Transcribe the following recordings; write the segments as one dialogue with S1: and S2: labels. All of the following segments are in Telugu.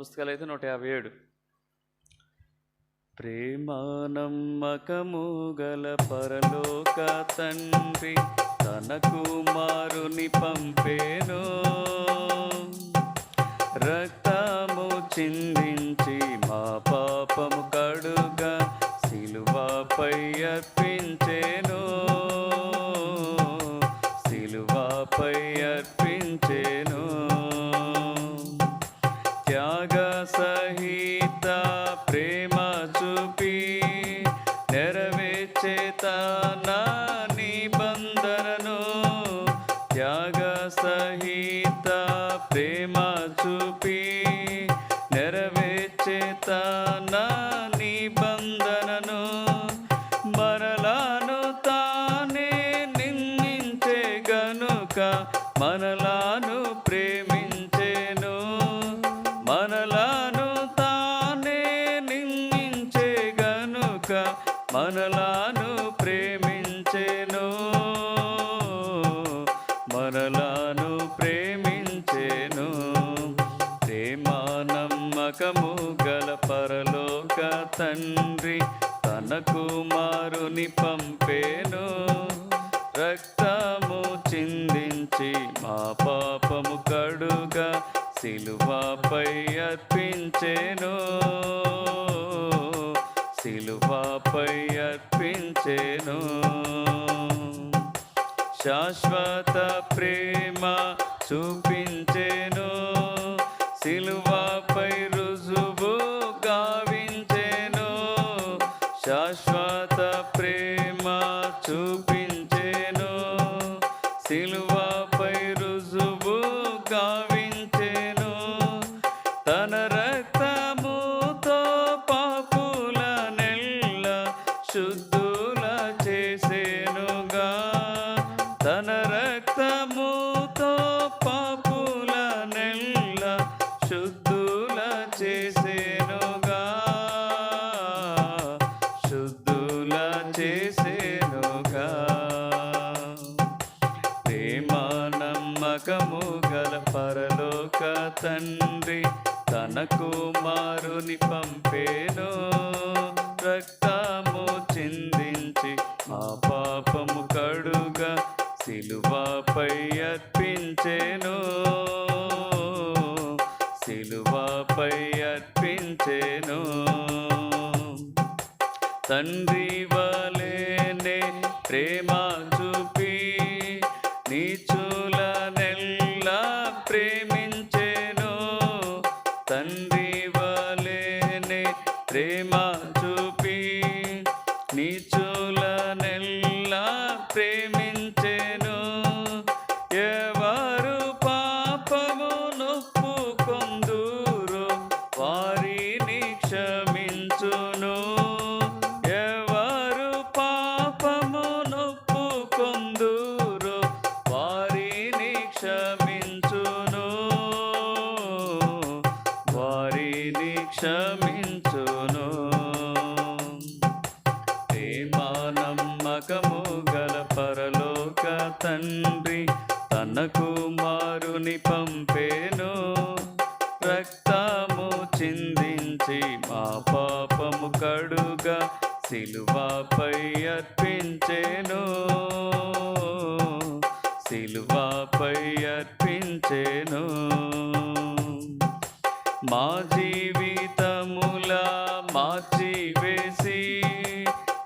S1: పుస్తకాలు అయితే నూట యాభై ఏడు. ప్రేమానమ్మకము గల పరలోక తండ్రి తన కుమారుని పంపేను. రక్తము చిందించి నెరవేర్చేత నా నిబంధనను త్యాగ సహి మనలాను ప్రేమించేను. మనలాను ప్రేమించేను. ప్రేమానమ్మకము గల పరలోక తండ్రి తన కుమారుని పంపేను. రక్తము చిందించి మా పాపము కడుగా సిలువాపై అర్పించేను. శిలువాపై అర్పించేను. శాశ్వత ప్రేమ చూపించేను. సిలువపై రుజువు గావించేను. శాశ్వత ప్రేమానమ్మకము గల పరలోక తండ్రి తన కుమారుని పంపేను. రక్తము చిందించి మా పాపము కడుగా సిలువపై అర్పించేను. సిలువపై అర్పించేను. తండ్రి వలేనే ప్రేమ ఎవరు పాపము నొప్పు నొప్పుకొందురు వారిని క్షమించును. ఎవరు పాపము నొప్పు నొప్పుకొందురు వారిని క్షమించును. వారిని క్షమించును. ప్రేమానమ్మకము గల పరలోక తండ్రి తన కుమారుని పంపేను. రక్తము చిందించి మా పాపము కడుగా సిలువపై అర్పించేను. సిలువపై అర్పించేను. మా జీవితముల మార్చి వేసి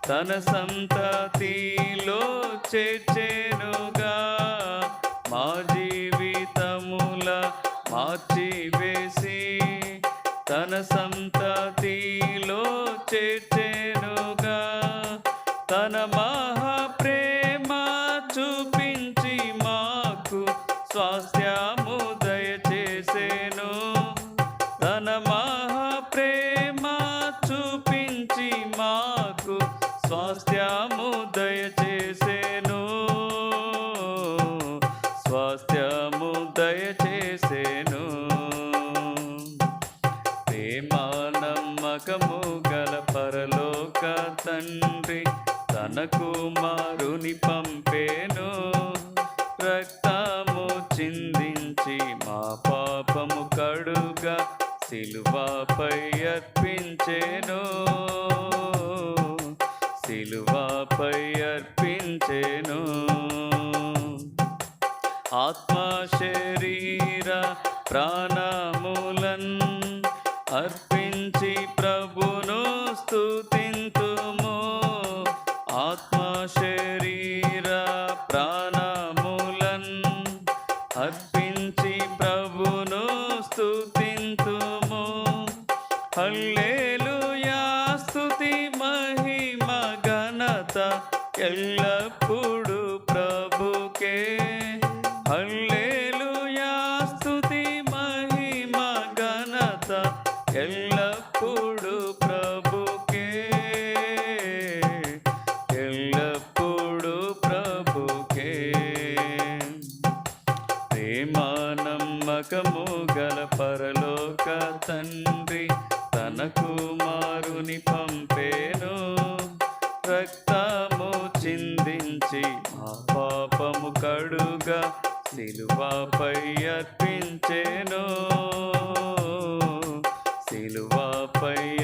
S1: తన సంతతిలో చేర్చేనుగా. స్వాస్థ్యము దయచేసేను. స్వాస్థ్యము దయచేసేను. ప్రేమానమ్మకము గల పరలోక తండ్రి తన కుమారుని పంపేను. రక్తము చిందించి మా పాపము కడుగా సిలువాపై అర్పించేను. సిలువపై అర్పించేను. ఆత్మ శరీర ప్రాణములన్ అర్పించి ప్రభును స్థుతింతుము ఆత్మ శరీర ప్రాణములన్ అర్పి ఎల్లప్పుడు ప్రభుకే. హల్లెలూయా స్తుతి మహిమ ఘనత ఎల్లప్పుడు ప్రభుకే. ఎల్లప్పుడు ప్రభుకే. ప్రేమ నమ్మకము గల పరలోక తండ్రి తన కుమారుని పంపేను. రక్తము చిందించి ఆ పాపము కడుగా సిలువాపై అర్పించేను. సిలువాపై